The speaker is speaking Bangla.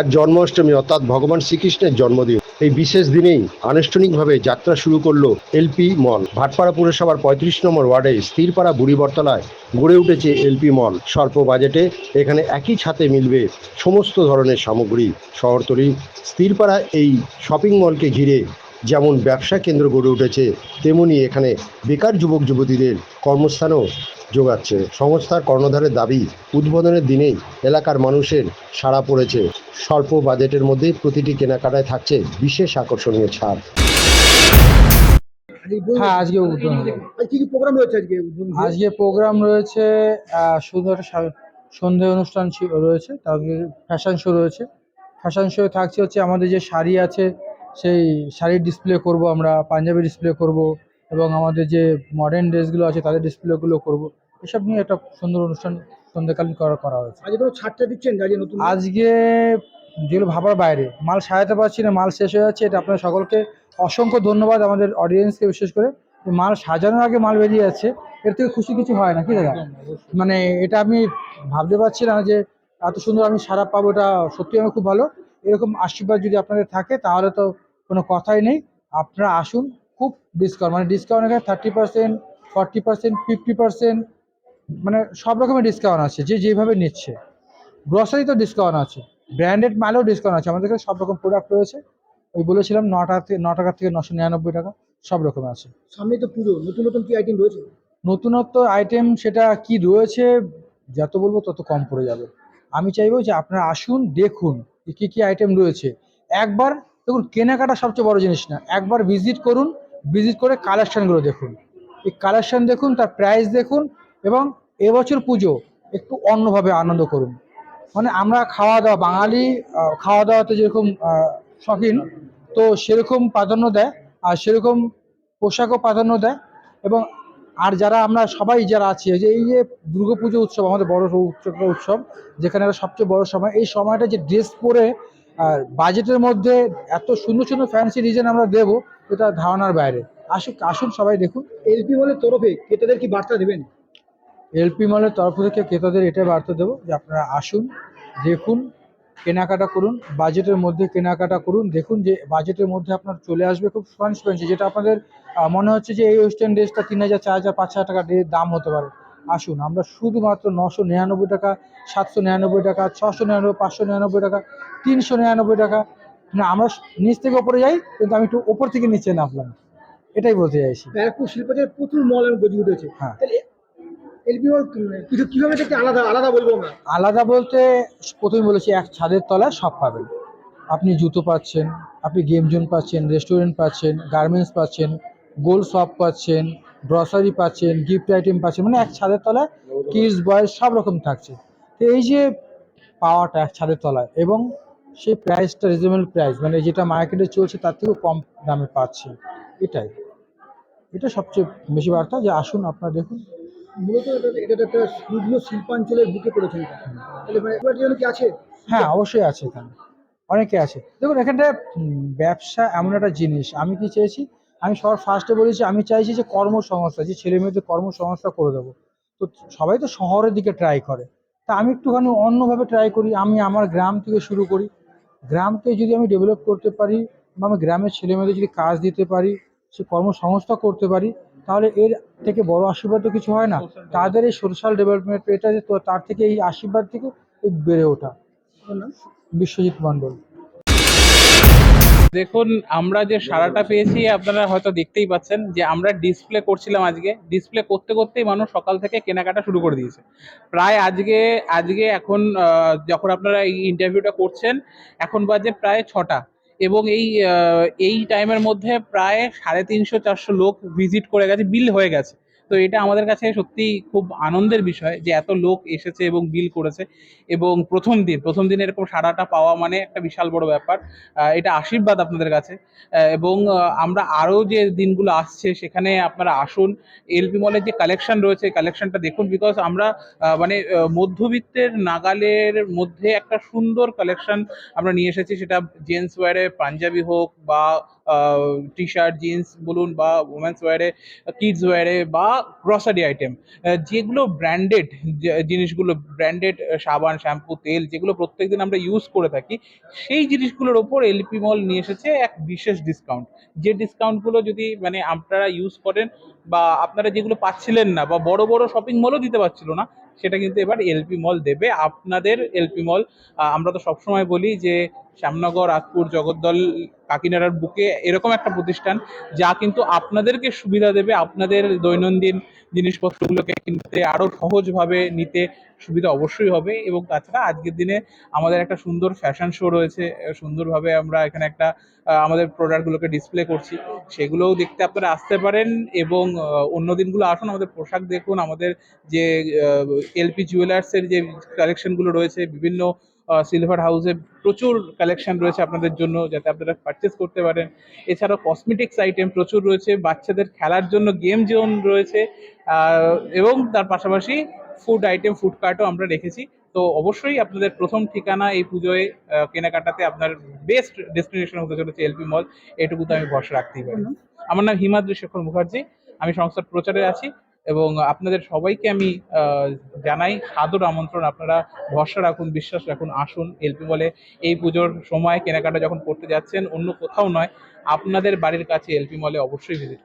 আজ জন্মাষ্টমী, অর্থাৎ ভগবান শ্রীকৃষ্ণের জন্মদিন। এই বিশেষ দিনেই আনুষ্ঠানিকভাবে যাত্রা শুরু করল এলপি মল। ভাটপাড়া পুরসভার পঁয়ত্রিশ নম্বর ওয়ার্ডে স্থিরপাড়া বুড়িবরতলায় গড়ে উঠেছে এলপি মল। স্বল্প বাজেটে এখানে একই ছাতে মিলবে সমস্ত ধরনের সামগ্রী। শহরতলি, স্থিরপাড়া এই শপিং মলকে ঘিরে যেমন ব্যবসা কেন্দ্র গড়ে উঠেছে, তেমনি এখানে বেকার যুবক যুবতীদের কর্মস্থানও যোগাচ্ছে। সংস্থার কর্ণধারের দাবি উদ্বোধনের দিনেই এলাকার মানুষের সাড়া পড়েছে। স্বল্প বাজেটের মধ্যে প্রতিটি কেনাকাটায় থাকছে বিশেষ আকর্ষণীয় ছাড়। হ্যাঁ আজকে উদ্বোধন। কি কি প্রোগ্রাম রয়েছে আজকে আজকে প্রোগ্রাম রয়েছে শুধু একটা সন্ধে অনুষ্ঠান রয়েছে তারপরে ফ্যাশন শো রয়েছে। ফ্যাশন শো থাকছে হচ্ছে আমাদের যে শাড়ি আছে সেই শাড়ির ডিসপ্লে করব আমরা পাঞ্জাবি ডিসপ্লে করব এবং আমাদের যে মডার্ন ড্রেসগুলো আছে তাদের ডিসপ্লেগুলো করব। এসব নিয়ে একটা সুন্দর অনুষ্ঠান সন্ধ্যাকালীন করা করা হয়েছে। আজকে কোনো ছাড়টা দিচ্ছেন আজকে নতুন আজকে যেগুলো ভাবার বাইরে মাল সাজাতে পারছি না মাল শেষ হয়ে যাচ্ছে এটা আপনার সকলকে অসংখ্য ধন্যবাদ আমাদের অডিয়েন্সকে বিশেষ করে। মাল সাজানোর আগে মাল বেরিয়ে যাচ্ছে এর থেকে খুশি কিছু হয় না কি দাদা? মানে এটা আমি ভাবতে পারছি না যে এত সুন্দর আমি সারা পাবো এটা সত্যি আমি খুব ভালো। এরকম আশীর্বাদ যদি আপনাদের থাকে তাহলে তো কোনো কথাই নেই। আপনারা আসুন খুব ডিসকাউন্ট মানে ডিসকাউন্ট এখানে thirty percent forty percent fifty percent মানে সব রকমের ডিসকাউন্ট আছে যে যেভাবে নিচ্ছে। গ্রসারি তো ডিসকাউন্ট আছে ব্র্যান্ডেড মালেও ডিসকাউন্ট আছে আমাদের কাছে সব রকম প্রোডাক্ট রয়েছে। ওই বলেছিলাম ন টাকা থেকে ন টাকা থেকে নশো নিরানব্বই টাকা সব রকম আছে। সামনে তো পুজো নতুন নতুন কি আইটেম রয়েছে? নতুনত্ব আইটেম সেটা কি রয়েছে যত বলব তত কম পড়ে যাবে। আমি চাইব যে আপনারা আসুন দেখুন কী কী আইটেম রয়েছে। একবার দেখুন কেনাকাটা সবচেয়ে বড় জিনিস না একবার ভিজিট করুন ভিজিট করে কালেকশানগুলো দেখুন। এই কালেকশান দেখুন তার প্রাইস দেখুন এবং এবছর পুজো, একটু অন্যভাবে আনন্দ করুন। মানে আমরা খাওয়া দাওয়া বাঙালি খাওয়া দাওয়াতে যেরকম শখিন, তো সেরকম প্রাধান্য দেয়, আর সেরকম পোশাকও প্রাধান্য দেয়, এবং আর যারা আমরা সবাই যারা আছি যে, এই যে দুর্গাপুজো উৎসব, আমাদের বড় উৎসব উৎসব, যেখানে সবচেয়ে বড় সময়, এই সময়টা যে ড্রেস পরে বাজেটের মধ্যে এত সুন্দর সুন্দর ফ্যান্সি ডিজাইন আমরা দেবো, এটা ধারণার বাইরে। আসুক, আসুন সবাই দেখুন। এলপি মলের তরফে ক্রেতাদের কি বার্তা দেবেন? এলপি মলের তরফ থেকে ক্রেতাদের এটাই বার্তা দেবো যে আপনারা আসুন দেখুন কেনাকাটা করুন বাজেটের মধ্যে কেনাকাটা করুন দেখুন যে বাজেটের মধ্যে আপনার চলে আসবে খুব ট্রান্সপারেন্সি যেটা আপনাদের মনে হচ্ছে যে এই ওয়েস্টার্ন ড্রেসটা তিন হাজার চার হাজার পাঁচ হাজার টাকা দাম হতে পারে। আসুন আমরা শুধুমাত্র নশো নিরানব্বই টাকা সাতশো নিরানব্বই টাকা ছশো নিরানব্বই পাঁচশো নিরানব্বই টাকা তিনশো নিরানব্বই টাকা না আমরা নিচ থেকে ওপরে যাই কিন্তু আমি একটু ওপর থেকে নিচে নামলাম। এটাই বলতে চাইছি। ব্যারাকপুর শিল্পাচার প্রচুর মল এবং গজি উঠেছে হ্যাঁ। আলাদা বলতে প্রথমে বলেছি এক ছাদের তলায় সব পাবেন। আপনি জুতো পাচ্ছেন, আপনি গেম জোন পাচ্ছেন, রেস্টুরেন্ট পাচ্ছেন, গার্মেন্টস পাচ্ছেন, গোল শপ পাচ্ছেন, গ্রসারি পাচ্ছেন, গিফট আইটেম পাচ্ছেন মানে এক ছাদের তলায় কিডস, বয়েজ সব রকম থাকছে। তো এই যে পাওয়াটা এক ছাদের তলায় এবং সেই প্রাইসটা রিজনেবল প্রাইস মানে যেটা মার্কেটে চলছে তার থেকেও কম দামে পাচ্ছি, এটাই। এটা সবচেয়ে বেশি বার্তা, যে আসুন আপনারা দেখুন। মূলত এটা একটা সুদূর শিল্পাঞ্চলের বুকে পড়েছে এটা। তাহলে মানে এবার জন্য কি আছে? হ্যাঁ অবশ্যই আছে এখানে অনেকে আছে। দেখুন, এখানটা ব্যবসা এমন একটা জিনিস। আমি কি চেয়েছি আমি সবার ফার্স্টে বলেছি, আমি চাইছি যে কর্মসংস্থা, যে ছেলে মেয়েদের কর্মসংস্থা করে দেবো। তো সবাই তো শহরের দিকে ট্রাই করে। তা আমি একটুখানি অন্যভাবে ট্রাই করি। আমি আমার গ্রাম থেকে শুরু করি। গ্রামকে যদি আমি ডেভেলপ করতে পারি, বা আমি গ্রামের ছেলে মেয়েদের যদি কাজ দিতে পারি, সে কর্মসংস্থা করতে পারি তাহলে এর থেকে বড় আশীর্বাদ তো কিছু হয় না। তাদের এই সোশ্যাল ডেভেলপমেন্ট এটা যে তো তার থেকে এই আশীর্বাদ থেকে বেড়ে ওঠা। বিশ্বজিৎ মণ্ডল। দেখুন আমরা যে সারাটা পেয়েছি আপনারা হয়তো দেখতেই পাচ্ছেন যে আমরা ডিসপ্লে করছিলাম আজকে। ডিসপ্লে করতে করতেই মানুষ সকাল থেকে কেনাকাটা শুরু করে দিয়েছে। প্রায় আজকে আজকে এখন যখন আপনারা এই ইন্টারভিউটা করছেন এখন বাজে প্রায় ছটা। এবং এই এই টাইমের মধ্যে প্রায় সাড়ে তিনশো চারশো লোক ভিজিট করে গেছে বিল হয়ে গেছে। তো এটা আমাদের কাছে সত্যি খুব আনন্দের বিষয় যে এত লোক এসেছে এবং বিল করেছে এবং প্রথম দিন প্রথম দিন এরকম সারাটা পাওয়া মানে একটা বিশাল বড় ব্যাপার। এটা আশীর্বাদ আপনাদের কাছে। এবং আমরা আরও যে দিনগুলো আসছে সেখানে আপনারা আসুন। এলপি মলের যে কালেকশন রয়েছে কালেকশনটা দেখুন বিকজ আমরা মানে মধ্যবিত্তের নাগালের মধ্যে একটা সুন্দর কালেকশন আমরা নিয়ে এসেছি। সেটা জেন্টস ওয়ারে পাঞ্জাবি হোক বা টি শার্ট জিন্স বলুন বা ওমেন্স ওয়ারে কিডস ওয়ারে বা গ্রসারি আইটেম যেগুলো ব্র্যান্ডেড জিনিসগুলো ব্র্যান্ডেড সাবান শ্যাম্পু তেল যেগুলো প্রত্যেকদিন আমরা ইউজ করে থাকি, সেই জিনিসগুলোর ওপর এলপি মল নিয়ে এসেছে এক বিশেষ ডিসকাউন্ট যে ডিসকাউন্টগুলো যদি মানে আপনারা ইউজ করেন বা আপনারা যেগুলো পাচ্ছিলেন না বা বড় বড় শপিং মলও দিতে পারছিল না সেটা কিন্তু এবার এলপি মল দেবে। আপনাদের এলপি মল আমরা তো সবসময় বলি যে, শ্যামনগর আতপুর জগদ্দল, কাকিনাড়ার বুকে এরকম একটা প্রতিষ্ঠান যা কিন্তু আপনাদেরকে সুবিধা দেবে, আপনাদের দৈনন্দিন জিনিসপত্রগুলোকে কিনতে আরও সহজভাবে নিতে সুবিধা অবশ্যই হবে। এবং তাছাড়া আজকের দিনে আমাদের একটা সুন্দর ফ্যাশন শো রয়েছে, সুন্দরভাবে আমরা এখানে একটা আমাদের প্রোডাক্টগুলোকে ডিসপ্লে করছি। সেগুলোও দেখতে আপনারা আসতে পারেন এবং অন্য দিনগুলো আসুন, আমাদের পোশাক দেখুন, আমাদের যে এলপি জুয়েলার্সের যে কালেকশনগুলো রয়েছে বিভিন্ন সিলভার হাউসে প্রচুর কালেকশন রয়েছে আপনাদের জন্য যাতে আপনারা পারচেস করতে পারেন। এছাড়াও কসমেটিক্স আইটেম প্রচুর রয়েছে বাচ্চাদের খেলার জন্য গেম জোন রয়েছে এবং তার পাশাপাশি ফুড আইটেম ফুড কার্টও আমরা রেখেছি। তো অবশ্যই আপনাদের প্রথম ঠিকানা এই পুজোয় কেনাকাটাতে আপনার বেস্ট ডেস্টিনেশন হতে চলেছে এলপি মল এটুকু তো আমি ভরসা রাখতেই পারি। আমার নাম হিমাদ্রি শেখর মুখার্জি আমি সংস্থার প্রচারে আছি। এবং আপনাদের সবাইকে আমি জানাই সাদর আমন্ত্রণ। আপনারা ভরসা রাখুন, বিশ্বাস রাখুন, আসুন, এলপি বলে। এই পুজোর সময় কেনাকাটা যখন করতে যাচ্ছেন, অন্য কোথাও নয়, আপনাদের বাড়ির কাছে এলপি মলে অবশ্যই ভিজিট